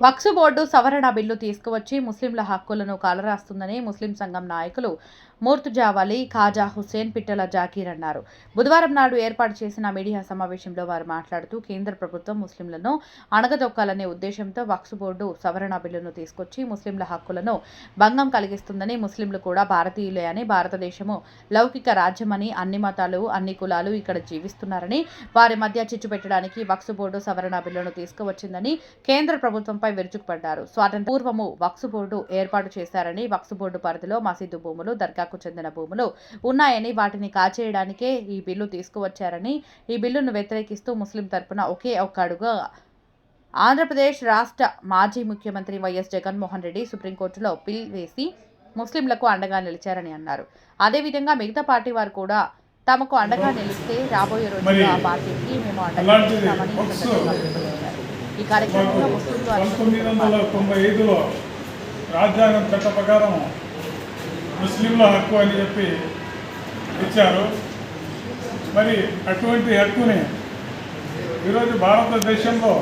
Waqf board సవరణ bill తీసుకువచ్చి ముస్లింల హక్కులను కాలరాస్తుందని ముస్లిం సంఘం నాయకులు మూర్తుజావలి ఖాజా హుస్సేన్ పిట్టల జాకీర్ అన్నారు. బుధవారం నాడు ఏర్పాటు చేసిన మీడియా సమావేశంలో వారు మాట్లాడుతూ కేంద్ర ప్రభుత్వం ముస్లింలను అణగదొక్కాలనే ఉద్దేశంతో వక్స్ బోర్డు సవరణ బిల్లును తీసుకొచ్చి ముస్లింల హక్కులను భంగం కలిగిస్తుందని ముస్లింలు కూడా భారతీయులే అని భారతదేశము లౌకిక రాజ్యమని అన్ని మతాలు అన్ని కులాలు ఇక్కడ జీవిస్తున్నారని వారి మధ్య చిచ్చు పెట్టడానికి వక్స్ బోర్డు సవరణ బిల్లును తీసుకువచ్చిందని కేంద్ర ప్రభుత్వంపై విరుచుకుపడ్డారు. స్వాతంత్ర పూర్వము వక్స్ బోర్డు ఏర్పాటు చేశారని వక్స్ బోర్డు పరిధిలో మసీదు భూములు దర్గా దర్గాకు చెందిన భూములు ఉన్నాయని వాటిని కాచేయడానికే ఈ బిల్లు తీసుకువచ్చారని ఈ బిల్లును వ్యతిరేకిస్తూ ముస్లిం తరపున ఒకే ఒక్క అడుగు. ఆంధ్రప్రదేశ్ రాష్ట్ర మాజీ ముఖ్యమంత్రి వైఎస్ జగన్మోహన్ రెడ్డి సుప్రీంకోర్టులో పిల్ వేసి ముస్లింలకు అండగా నిలిచారని అన్నారు. అదేవిధంగా మిగతా పార్టీ వారు కూడా తమకు అండగా నిలిస్తే రాబోయే రోజుల్లో ఆ పార్టీకి మేము అండగా నిలుస్తామని ఈ కార్యక్రమంలో ముస్లింలు రాజ్యాంగం చట్ట ప్రకారం ముస్లింల హక్కు అని చెప్పి ఇచ్చారు. మరి అటువంటి హక్కుని ఈరోజు భారతదేశంలో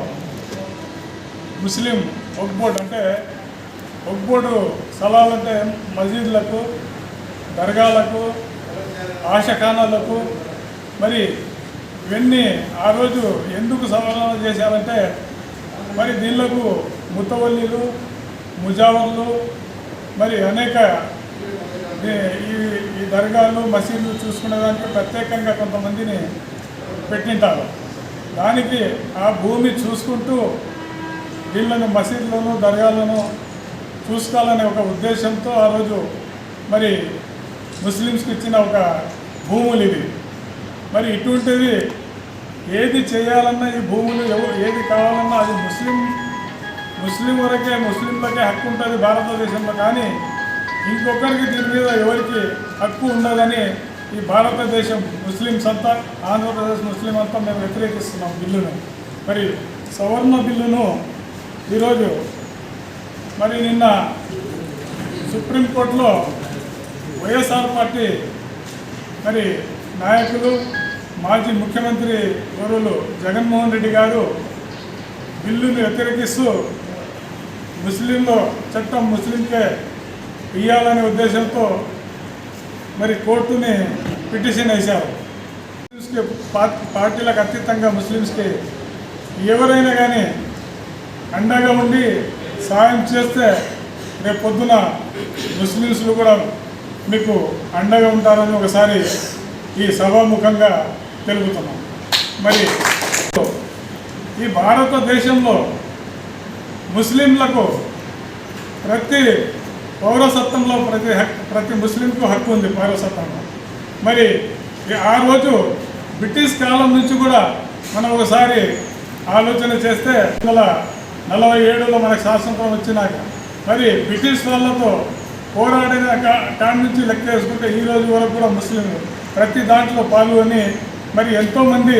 ముస్లిం ఒక్బోర్డు అంటే ఒక్బోర్డు స్థలాలంటే మసీదులకు దర్గాలకు ఆశఖానాలకు మరి ఇవన్నీ ఆ రోజు ఎందుకు సవరణ చేశారంటే మరి దీనిలకు ముతవల్లీలు ముజావర్లు మరి అనేక ఈ- ఈ దర్గాలు మసీదులు చూసుకునే దానికి ప్రత్యేకంగా కొంతమందిని పెట్టింటారు. దానికి ఆ భూమి చూసుకుంటూ వీళ్ళను మసీదులను దర్గాలను చూసుకోవాలనే ఒక ఉద్దేశంతో ఆ రోజు మరి ముస్లిమ్స్కి ఇచ్చిన ఒక భూములు ఇవి. మరి ఇటువంటిది ఏది చేయాలన్నా ఈ భూములు ఏది కావాలన్నా అది ముస్లిం ముస్లిం వరకే ముస్లింలకే హక్కు ఉంటుంది భారతదేశంలో కానీ ఇంకొకరికి దీని మీద ఎవరికి హక్కు ఉండదని ఈ భారతదేశం ముస్లిమ్స్ అంతా ఆంధ్రప్రదేశ్ ముస్లిం అంతా మేము వ్యతిరేకిస్తున్నాం బిల్లును. మరి సవర్ణ బిల్లును ఈరోజు మరి నిన్న సుప్రీంకోర్టులో వైఎస్ఆర్ పార్టీ మరి నాయకులు మాజీ ముఖ్యమంత్రి గౌరవులు జగన్మోహన్ రెడ్డి గారు బిల్లును వ్యతిరేకిస్తూ ముస్లింలు చట్టం ముస్లింకే ఇవ్వాలనే ఉద్దేశంతో మరి కోర్టుని పిటిషన్ వేశారు. ముస్లిమ్స్కి పార్టీలకు అతీతంగా ముస్లిమ్స్కి ఎవరైనా కానీ అండగా ఉండి సాయం చేస్తే రేపు పొద్దున ముస్లిమ్స్లు కూడా మీకు అండగా ఉంటారని ఒకసారి ఈ సభాముఖంగా తెలుపుతున్నాం మరి ఈ భారతదేశంలో ముస్లింలకు ప్రతి పౌరసత్వంలో ప్రతి హక్ ప్రతి ముస్లింకు హక్కు ఉంది పౌరసత్వంలో. మరి ఆ రోజు బ్రిటిష్ కాలం నుంచి కూడా మనం ఒకసారి ఆలోచన చేస్తే వందల నలభై ఏడులో మనకు స్వాతంత్రం వచ్చినాక మరి బ్రిటిష్ వాళ్ళతో పోరాడిన కా- కాడి నుంచి లెక్క వేసుకుంటే ఈ రోజు వరకు కూడా ముస్లింలు ప్రతి దాంట్లో పాల్గొని మరి ఎంతోమంది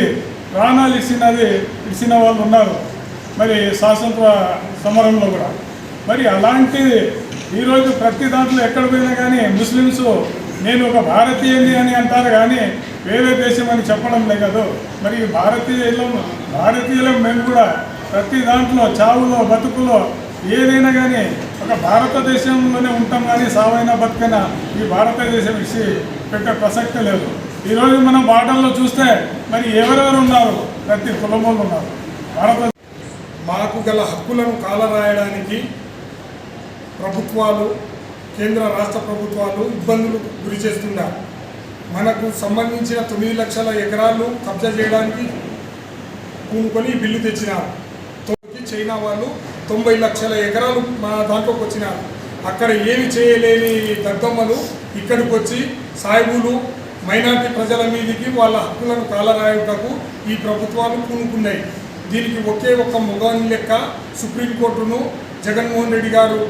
ప్రాణాలు ఇచ్చినది ఇచ్చిన వాళ్ళు ఉన్నారు. మరి స్వాతంత్ర సమరంలో కూడా. మరి అలాంటిది ఈరోజు ప్రతి దాంట్లో ఎక్కడ పోయినా కానీ ముస్లిమ్స్ నేను ఒక భారతీయుని అని అంటారు కానీ వేరే దేశం అని చెప్పడం లేదు మరి ఈ భారతీయులం భారతీయులం మేము కూడా ప్రతి దాంట్లో చావులో బతుకులో ఏదైనా కానీ ఒక భారతదేశంలోనే ఉంటాం కానీ సావైనా బతుకైనా ఈ భారతదేశం ఇచ్చి పెట్టే ప్రసక్తి లేదు. ఈరోజు మనం బాటల్లో చూస్తే మరి ఎవరెవరు ఉన్నారు? ప్రతి కులంలో ఉన్నారు. భారత మాకు గల హక్కులను కాలరాయడానికి ప్రభుత్వాలు కేంద్ర రాష్ట్ర ప్రభుత్వాలు ఇబ్బందులు గురి చేస్తున్నారు మనకు సంబంధించిన తొమ్మిది లక్షల ఎకరాలు కబ్జా చేయడానికి కూనుకొని బిల్లు తెచ్చినారు. తొమ్మిది చైనా వాళ్ళు తొంభై లక్షల ఎకరాలు మన దాంట్లోకి వచ్చినారు. అక్కడ ఏమి చేయలేని దద్దమ్మలు ఇక్కడికి వచ్చి సాయిబులు మైనార్టీ ప్రజల మీదకి వాళ్ళ హక్కులను కాలరాయుటకు ఈ ప్రభుత్వాలు పూనుకున్నాయి. దీనికి ఒకే ఒక్క ముఖాన్ని లెక్క సుప్రీంకోర్టును జగన్మోహన్ రెడ్డి గారు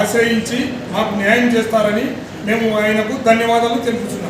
ఆశ్రయించి మాకు న్యాయం చేస్తారని మేము ఆయనకు ధన్యవాదాలు తెలుపుతున్నాం.